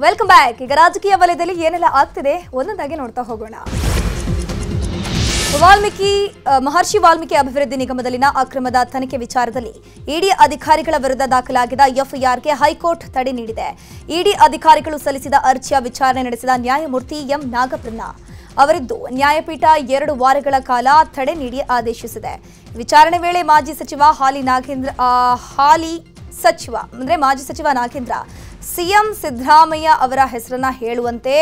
Welcome back ಈಗ ರಾಜಕೀಯ ವಲಯದಲ್ಲಿ ಏನೆಲ್ಲ ಆಗ್ತಿದೆ ಒಂದೊಂದಾಗಿ ನೋಡ್ತಾ ಹೋಗೋಣ. ವಾಲ್ಮೀಕಿ ಮಹರ್ಷಿ ವಾಲ್ಮೀಕಿ ಅಭಿವೃದ್ಧಿ ನಿಗಮದಲ್ಲಿನ ಅಕ್ರಮದ ತನಿಖೆ ವಿಚಾರದಲ್ಲಿ ಇಡಿ ಅಧಿಕಾರಿಗಳ ವಿರುದ್ಧ ದಾಖಲಾಗಿದ್ದ ಎಫ್ಐಆರ್ಗೆ ಹೈಕೋರ್ಟ್ ತಡೆ ನೀಡಿದೆ. ಇಡಿ ಅಧಿಕಾರಿಗಳು ಸಲ್ಲಿಸಿದ ಅರ್ಜಿಯ ವಿಚಾರಣೆ ನಡೆಸಿದ ನ್ಯಾಯಮೂರ್ತಿ ಎಂ. ನಾಗಪ್ರನ್ನ ಅವರಿದ್ದು ನ್ಯಾಯಪೀಠ ಎರಡು ವಾರಗಳ ಕಾಲ ತಡೆ ನೀಡಿ ಆದೇಶಿಸಿದೆ. ವಿಚಾರಣೆ ವೇಳೆ ಮಾಜಿ ಸಚಿವ ಹಾಲಿ ನಾಗೇಂದ್ರ ಹಾಲಿ ಸಚಿವ, ಅಂದ್ರೆ ಮಾಜಿ ಸಚಿವ ನಾಗೇಂದ್ರ ಸಿಎಂ ಸಿದ್ದರಾಮಯ್ಯ ಅವರ ಹೆಸರನ್ನ ಹೇಳುವಂತೆ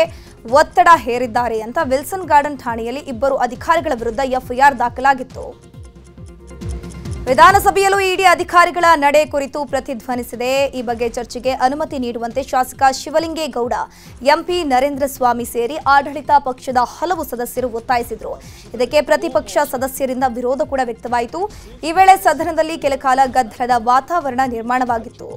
ಒತ್ತಡ ಹೇರಿದ್ದಾರೆ ಅಂತ ವಿಲ್ಸನ್ ಗಾರ್ಡನ್ ಠಾಣೆಯಲ್ಲಿ ಇಬ್ಬರು ಅಧಿಕಾರಿಗಳ ವಿರುದ್ಧ ಎಫ್ಐಆರ್ ದಾಖಲಾಗಿತ್ತು. ವಿಧಾನಸಭೆಯಲ್ಲೂ ಇಡಿ ಅಧಿಕಾರಿಗಳ ನಡೆ ಕುರಿತು ಪ್ರತಿಧ್ವನಿಸಿದೆ. ಈ ಬಗ್ಗೆ ಚರ್ಚೆಗೆ ಅನುಮತಿ ನೀಡುವಂತೆ ಶಾಸಕ ಶಿವಲಿಂಗೇಗೌಡ, ಎಂಪಿ ನರೇಂದ್ರ ಸ್ವಾಮಿ ಸೇರಿ ಆಡಳಿತ ಪಕ್ಷದ ಹಲವು ಸದಸ್ಯರು ಒತ್ತಾಯಿಸಿದರು. ಇದಕ್ಕೆ ಪ್ರತಿಪಕ್ಷ ಸದಸ್ಯರಿಂದ ವಿರೋಧ ಕೂಡ ವ್ಯಕ್ತವಾಯಿತು. ಈ ವೇಳೆ ಸದನದಲ್ಲಿ ಕೆಲಕಾಲ ಗದ್ದಲದ ವಾತಾವರಣ ನಿರ್ಮಾಣವಾಗಿತ್ತು.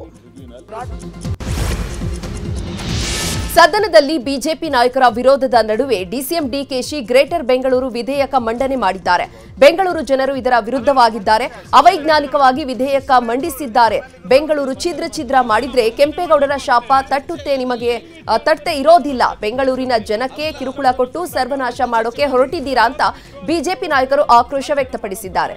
ಸದನದಲ್ಲಿ ಬಿಜೆಪಿ ನಾಯಕರ ವಿರೋಧದ ನಡುವೆ ಡಿಸಿಎಂ ಡಿಕೆಶಿ ಗ್ರೇಟರ್ ಬೆಂಗಳೂರು ವಿಧೇಯಕ ಮಂಡನೆ ಮಾಡಿದ್ದಾರೆ. ಬೆಂಗಳೂರು ಜನರು ಇದರ ವಿರುದ್ಧವಾಗಿದ್ದಾರೆ. ಅವೈಜ್ಞಾನಿಕವಾಗಿ ವಿಧೇಯಕ ಮಂಡಿಸಿದ್ದಾರೆ. ಬೆಂಗಳೂರು ಛಿದ್ರ ಛಿದ್ರ ಮಾಡಿದ್ರೆ ಕೆಂಪೇಗೌಡರ ಶಾಪ ತಟ್ಟುತ್ತೆ ನಿಮಗೆ ತಟ್ಟೆ ಇರೋದಿಲ್ಲ. ಬೆಂಗಳೂರಿನ ಜನಕ್ಕೆ ಕಿರುಕುಳ ಕೊಟ್ಟು ಸರ್ವನಾಶ ಮಾಡೋಕೆ ಹೊರಟಿದ್ದೀರಾ ಅಂತ ಬಿಜೆಪಿ ನಾಯಕರು ಆಕ್ರೋಶ ವ್ಯಕ್ತಪಡಿಸಿದ್ದಾರೆ.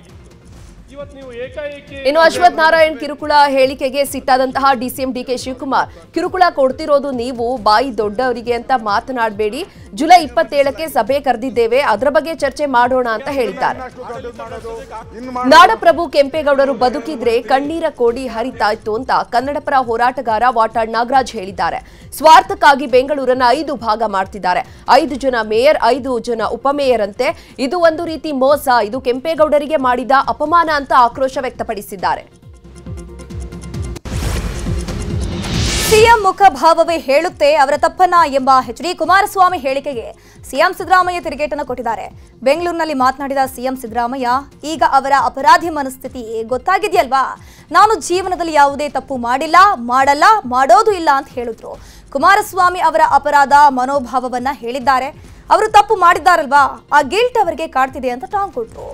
ಇನ್ನು ಅಶ್ವಥ್ ನಾರಾಯಣ್ ಕಿರುಕುಳ ಹೇಳಿಕೆಗೆ ಸಿಟ್ಟಾದಂತಹ ಡಿಸಿಎಂ ಡಿಕೆ ಶಿವಕುಮಾರ್. ಕಿರುಕುಳ ಕೊಡ್ತಿರೋದು ನೀವು ಬಾಯಿ ದೊಡ್ಡವರಿಗೆ ಅಂತ ಮಾತನಾಡಬೇಡಿ. ಜುಲೈ ಇಪ್ಪತ್ತೇಳಕ್ಕೆ ಸಭೆ ಕರೆದಿದ್ದೇವೆ ಅದರ ಬಗ್ಗೆ ಚರ್ಚೆ ಮಾಡೋಣ ಅಂತ ಹೇಳಿದ್ದಾರೆ. ನಾಡಪ್ರಭು ಕೆಂಪೇಗೌಡರು ಬದುಕಿದ್ರೆ ಕಣ್ಣೀರ ಕೋಡಿ ಹರಿತಾ ಇತ್ತು ಅಂತ ಕನ್ನಡಪರ ಹೋರಾಟಗಾರ ವಾಟಾಳ್ ನಾಗರಾಜ್ ಹೇಳಿದ್ದಾರೆ. ಸ್ವಾರ್ಥಕ್ಕಾಗಿ ಬೆಂಗಳೂರನ್ನ ಐದು ಭಾಗ ಮಾಡ್ತಿದ್ದಾರೆ. ಐದು ಜನ ಮೇಯರ್ ಐದು ಜನ ಉಪಮೇಯರ್ ಅಂತೆ. ಇದು ಒಂದು ರೀತಿ ಮೋಸ. ಇದು ಕೆಂಪೇಗೌಡರಿಗೆ ಮಾಡಿದ ಅಪಮಾನ ಅಂತ ಆಕ್ರೋಶ ವ್ಯಕ್ತಪಡಿಸಿದ್ದಾರೆ. ಸಿಎಂ ಮುಖಭಾವವೇ ಹೇಳುತ್ತೆ ಅವರ ತಪ್ಪನ್ನ ಎಂಬ ಎಚ್ ಡಿ ಕುಮಾರಸ್ವಾಮಿ ಹೇಳಿಕೆಗೆ ಸಿಎಂ ಸಿದ್ದರಾಮಯ್ಯ ತಿರುಗೇಟನ್ನು ಕೊಟ್ಟಿದ್ದಾರೆ. ಬೆಂಗಳೂರಿನಲ್ಲಿ ಮಾತನಾಡಿದ ಸಿಎಂ ಸಿದ್ದರಾಮಯ್ಯ, ಈಗ ಅವರ ಅಪರಾಧಿ ಮನಸ್ಥಿತಿ ಗೊತ್ತಾಗಿದೆಯಲ್ವಾ? ನಾನು ಜೀವನದಲ್ಲಿ ಯಾವುದೇ ತಪ್ಪು ಮಾಡಿಲ್ಲ, ಮಾಡಲ್ಲ, ಮಾಡೋದು ಇಲ್ಲ ಅಂತ ಹೇಳಿದ್ರು. ಕುಮಾರಸ್ವಾಮಿ ಅವರ ಅಪರಾಧ ಮನೋಭಾವವನ್ನ ಹೇಳಿದ್ದಾರೆ. ಅವರು ತಪ್ಪು ಮಾಡಿದ್ದಾರಲ್ವಾ? ಆ ಗಿಲ್ಟ್ ಅವರಿಗೆ ಕಾಡ್ತಿದೆ ಅಂತ ಟಾಂಗ್ ಕೊಟ್ರು.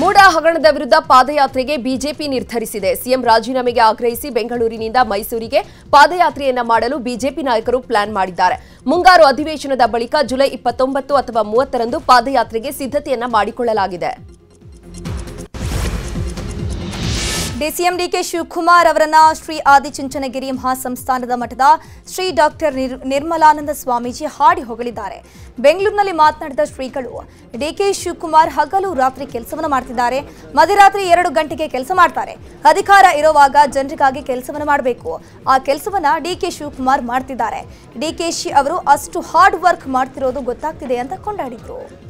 ಮೂಡ ಹಗರಣದ ವಿರುದ್ಧ ಪಾದಯಾತ್ರೆಗೆ ಬಿಜೆಪಿ ನಿರ್ಧರಿಸಿದೆ. ಸಿಎಂ ರಾಜೀನಾಮೆಗೆ ಆಗ್ರಹಿಸಿ ಬೆಂಗಳೂರಿನಿಂದ ಮೈಸೂರಿಗೆ ಪಾದಯಾತ್ರೆಯನ್ನ ಮಾಡಲು ಬಿಜೆಪಿ ನಾಯಕರು ಪ್ಲಾನ್ ಮಾಡಿದ್ದಾರೆ. ಮುಂಗಾರು ಅಧಿವೇಶನದ ಬಳಿಕ ಜುಲೈ ಇಪ್ಪತ್ತೊಂಬತ್ತು ಅಥವಾ ಮೂವತ್ತರಂದು ಪಾದಯಾತ್ರೆಗೆ ಸಿದ್ಧತೆಯನ್ನ ಮಾಡಿಕೊಳ್ಳಲಾಗಿದೆ. ಡಿಸಿಎಂ ಡಿಕೆ ಶಿವಕುಮಾರ್ ಅವರನ್ನ ಶ್ರೀ ಆದಿಚುಂಚನಗಿರಿ ಮಹಾಸಂಸ್ಥಾನದ ಮಠದ ಶ್ರೀ ಡಾಕ್ಟರ್ ನಿರ್- ನಿರ್ಮಲಾನಂದ ಸ್ವಾಮೀಜಿ ಹಾಡಿ ಹೊಗಳಿದ್ದಾರೆ. ಬೆಂಗಳೂರಿನಲ್ಲಿ ಮಾತನಾಡಿದ ಶ್ರೀಗಳು ಡಿಕೆ ಶಿವಕುಮಾರ್ ಹಗಲು ರಾತ್ರಿ ಕೆಲಸವನ್ನು ಮಾಡ್ತಿದ್ದಾರೆ. ಮಧ್ಯರಾತ್ರಿ ಎರಡು ಗಂಟೆಗೆ ಕೆಲಸ ಮಾಡ್ತಾರೆ. ಅಧಿಕಾರ ಇರುವಾಗ ಜನರಿಗಾಗಿ ಕೆಲಸವನ್ನು ಮಾಡಬೇಕು. ಆ ಕೆಲಸವನ್ನ ಡಿಕೆ ಶಿವಕುಮಾರ್ ಮಾಡ್ತಿದ್ದಾರೆ. ಡಿಕೆಶಿ ಅವರು ಅಷ್ಟು ಹಾರ್ಡ್ ವರ್ಕ್ ಮಾಡ್ತಿರೋದು ಗೊತ್ತಾಗ್ತಿದೆ ಅಂತ ಕೊಂಡಾಡಿದ್ರು.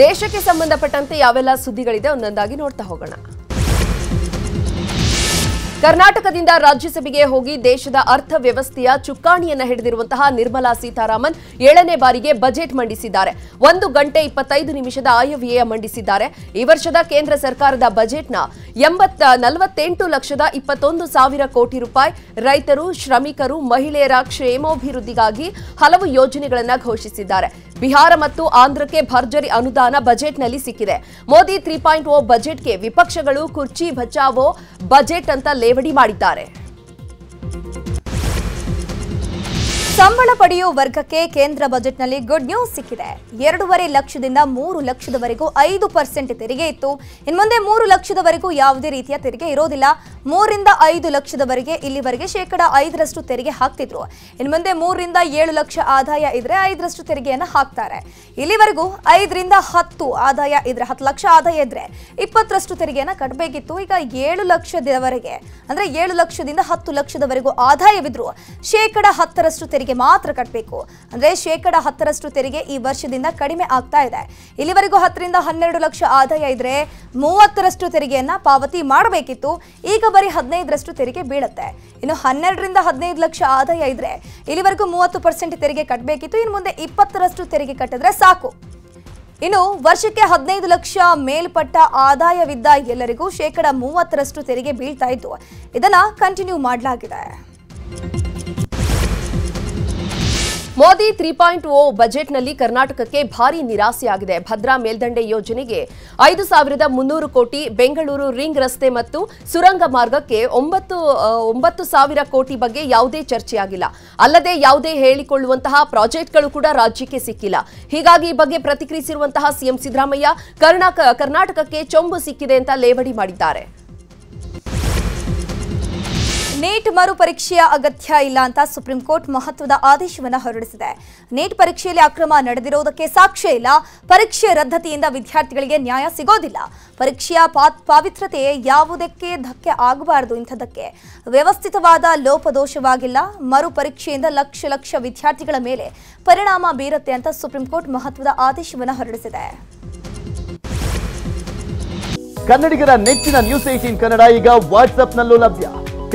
ದೇಶಕ್ಕೆ ಸಂಬಂಧಪಟ್ಟಂತೆ ಯಾವೆಲ್ಲ ಸುದ್ದಿಗಳಿದೆ ಒಂದೊಂದಾಗಿ ನೋಡ್ತಾ ಹೋಗೋಣ. ಕರ್ನಾಟಕದಿಂದ ರಾಜ್ಯಸಭೆಗೆ ಹೋಗಿ ದೇಶದ ಅರ್ಥವ್ಯವಸ್ಥೆಯ ಚುಕ್ಕಾಣಿಯನ್ನು ಹಿಡಿದಿರುವಂತಹ ನಿರ್ಮಲಾ ಸೀತಾರಾಮನ್ ಏಳನೇ ಬಾರಿಗೆ ಬಜೆಟ್ ಮಂಡಿಸಿದ್ದಾರೆ. ಒಂದು ಗಂಟೆ ಇಪ್ಪತ್ತೈದು ನಿಮಿಷದ ಆಯವ್ಯಯ ಮಂಡಿಸಿದ್ದಾರೆ. ಈ ವರ್ಷದ ಕೇಂದ್ರ ಸರ್ಕಾರದ ಬಜೆಟ್ನ ಎಂಬತ್ತ ನಲವತ್ತೆಂಟು ಲಕ್ಷದ ಇಪ್ಪತ್ತೊಂದು ಸಾವಿರ ಕೋಟಿ ರೂಪಾಯಿ ರೈತರು, ಶ್ರಮಿಕರು, ಮಹಿಳೆಯರ ಕ್ಷೇಮಾಭಿವೃದ್ಧಿಗಾಗಿ ಹಲವು ಯೋಜನೆಗಳನ್ನು ಘೋಷಿಸಿದ್ದಾರೆ. ಬಿಹಾರ ಮತ್ತು ಆಂಧ್ರಕ್ಕೆ ಭರ್ಜರಿ ಅನುದಾನ ಬಜೆಟ್ನಲ್ಲಿ ಸಿಕ್ಕಿದೆ. ಮೋದಿ ತ್ರೀ ಪಾಯಿಂಟ್ ಓ ಬಜೆಟ್ಗೆ ವಿಪಕ್ಷಗಳು ಕುರ್ಚಿ ಬಚಾವೋ ಬಜೆಟ್ ಅಂತ ಲೇವಡಿ ಮಾಡಿದ್ದಾರೆ. ಸಂಬಳ ಪಡೆಯುವ ವರ್ಗಕ್ಕೆ ಕೇಂದ್ರ ಬಜೆಟ್ನಲ್ಲಿ ಗುಡ್ ನ್ಯೂಸ್ ಸಿಕ್ಕಿದೆ. ಎರಡೂವರೆ ಲಕ್ಷದಿಂದ ಮೂರು ಲಕ್ಷದವರೆಗೂ ಐದು ಪರ್ಸೆಂಟ್ ತೆರಿಗೆ ಇತ್ತು. ಇನ್ಮುಂದೆ ಮೂರು ಲಕ್ಷದವರೆಗೂ ಯಾವುದೇ ರೀತಿಯ ತೆರಿಗೆ ಇರೋದಿಲ್ಲ. ಮೂರಿಂದ ಐದು ಲಕ್ಷದವರೆಗೆ ಇಲ್ಲಿವರೆಗೆ ಶೇಕಡ ಐದರಷ್ಟು ತೆರಿಗೆ ಹಾಕ್ತಿದ್ರು. ಇನ್ಮುಂದೆ ಮೂರರಿಂದ ಏಳು ಲಕ್ಷ ಆದಾಯ ಇದ್ರೆ ಐದರಷ್ಟು ತೆರಿಗೆಯನ್ನು ಹಾಕ್ತಾರೆ. ಇಲ್ಲಿವರೆಗೂ ಐದರಿಂದ ಹತ್ತು ಆದಾಯ ಇದ್ರೆ, ಹತ್ತು ಲಕ್ಷ ಆದಾಯ ಇದ್ರೆ ಇಪ್ಪತ್ತರಷ್ಟು ತೆರಿಗೆಯನ್ನು ಕಟ್ಟಬೇಕಿತ್ತು ಈಗ ಏಳು ಲಕ್ಷದವರೆಗೆ, ಅಂದ್ರೆ ಏಳು ಲಕ್ಷದಿಂದ ಹತ್ತು ಲಕ್ಷದವರೆಗೂ ಆದಾಯವಿದ್ರು. ಶೇಕಡ ಹತ್ತರಷ್ಟು ತೆರಿಗೆ ಮಾತ್ರ ಕಟ್ಟಬೇಕು ಅಂದ್ರೆ ಶೇಕಡ ಹತ್ತರಷ್ಟು ತೆರಿಗೆ ಈ ವರ್ಷದಿಂದ ಕಡಿಮೆ ಆಗ್ತಾ ಇದೆ. ಇಲ್ಲಿವರೆಗೂ ಹತ್ತರಿಂದ ಹನ್ನೆರಡು ಲಕ್ಷ ಆದಾಯ ಇದ್ರೆ ಮೂವತ್ತರಷ್ಟು ತೆರಿಗೆಯನ್ನ ಪಾವತಿ ಮಾಡಬೇಕಿತ್ತು. ಈಗ ಬರೀ ಹದಿನೈದರಷ್ಟು ತೆರಿಗೆ ಬೀಳುತ್ತೆ. ಇನ್ನು ಹನ್ನೆರಡರಿಂದ ಹದಿನೈದು ಲಕ್ಷ ಆದಾಯ ಇದ್ರೆ ಇಲ್ಲಿವರೆಗೂ ಮೂವತ್ತು ಪರ್ಸೆಂಟ್ ತೆರಿಗೆ ಕಟ್ಟಬೇಕಿತ್ತು ಇನ್ನು ಮುಂದೆ ಇಪ್ಪತ್ತರಷ್ಟು ತೆರಿಗೆ ಕಟ್ಟಿದ್ರೆ ಸಾಕು. ಇನ್ನು ವರ್ಷಕ್ಕೆ ಹದಿನೈದು ಲಕ್ಷ ಮೇಲ್ಪಟ್ಟ ಆದಾಯವಿದ್ದ ಎಲ್ಲರಿಗೂ ಶೇಕಡ ಮೂವತ್ತರಷ್ಟು ತೆರಿಗೆ ಬೀಳ್ತಾ ಇದ್ದು, ಇದನ್ನ ಕಂಟಿನ್ಯೂ ಮಾಡಲಾಗಿದೆ. ಮೋದಿ ತ್ರೀ ಪಾಯಿಂಟ್ ಓ ಬಜೆಟ್ನಲ್ಲಿ ಕರ್ನಾಟಕಕ್ಕೆ ಭಾರಿ ನಿರಾಸೆಯಾಗಿದೆ. ಭದ್ರಾ ಮೇಲ್ದಂಡೆ ಯೋಜನೆಗೆ ಐದು ಸಾವಿರದ ಮುನ್ನೂರು ಕೋಟಿ, ಬೆಂಗಳೂರು ರಿಂಗ್ ರಸ್ತೆ ಮತ್ತು ಸುರಂಗ ಮಾರ್ಗಕ್ಕೆ ಒಂಬತ್ತು ಒಂಬತ್ತು ಸಾವಿರ ಕೋಟಿ ಬಗ್ಗೆ ಯಾವುದೇ ಚರ್ಚೆಯಾಗಿಲ್ಲ. ಅಲ್ಲದೆ ಯಾವುದೇ ಹೇಳಿಕೊಳ್ಳುವಂತಹ ಪ್ರಾಜೆಕ್ಟ್ಗಳು ಕೂಡ ರಾಜ್ಯಕ್ಕೆ ಸಿಕ್ಕಿಲ್ಲ. ಹೀಗಾಗಿ ಈ ಬಗ್ಗೆ ಪ್ರತಿಕ್ರಿಯಿಸಿರುವಂತಹ ಸಿಎಂ ಸಿದ್ದರಾಮಯ್ಯ ಕರ್ನಾಟಕ ಕರ್ನಾಟಕಕ್ಕೆ ಚೊಂಬು ಸಿಕ್ಕಿದೆ ಅಂತ ಲೇವಡಿ ಮಾಡಿದ್ದಾರೆ. ನೀಟ್ ಮರು ಪರೀಕ್ಷೆಯ ಅಗತ್ಯ ಇಲ್ಲ ಅಂತ ಸುಪ್ರೀಂ ಕೋರ್ಟ್ ಮಹತ್ವದ ಆದೇಶವನ್ನು ಹೊರಡಿಸಿದೆ. ನೀಟ್ ಪರೀಕ್ಷೆಯಲ್ಲಿ ಅಕ್ರಮ ನಡೆದಿರುವುದಕ್ಕೆ ಸಾಕ್ಷ್ಯ ಇಲ್ಲ. ಪರೀಕ್ಷೆ ರದ್ದತಿಯಿಂದ ವಿದ್ಯಾರ್ಥಿಗಳಿಗೆ ನ್ಯಾಯ ಸಿಗೋದಿಲ್ಲ. ಪರೀಕ್ಷೆಯ ಪಾವಿತ್ರತೆ ಯಾವುದಕ್ಕೆ ಧಕ್ಕೆ ಆಗಬಾರದು ಇಂಥದ್ದಕ್ಕೆ. ವ್ಯವಸ್ಥಿತವಾದ ಲೋಪದೋಷವಾಗಿಲ್ಲ. ಮರು ಪರೀಕ್ಷೆಯಿಂದ ಲಕ್ಷ ಲಕ್ಷ ವಿದ್ಯಾರ್ಥಿಗಳ ಮೇಲೆ ಪರಿಣಾಮ ಬೀರುತ್ತೆ ಅಂತ ಸುಪ್ರೀಂ ಕೋರ್ಟ್ ಮಹತ್ವದ ಆದೇಶವನ್ನು ಹೊರಡಿಸಿದೆ. ಕನ್ನಡಿಗರ ನೆಚ್ಚಿನ ನ್ಯೂಸ್ ಏಟೀನ್ ಕನ್ನಡ ಈಗ ವಾಟ್ಸ್ಆಪ್ನಲ್ಲೂ ಲಭ್ಯ.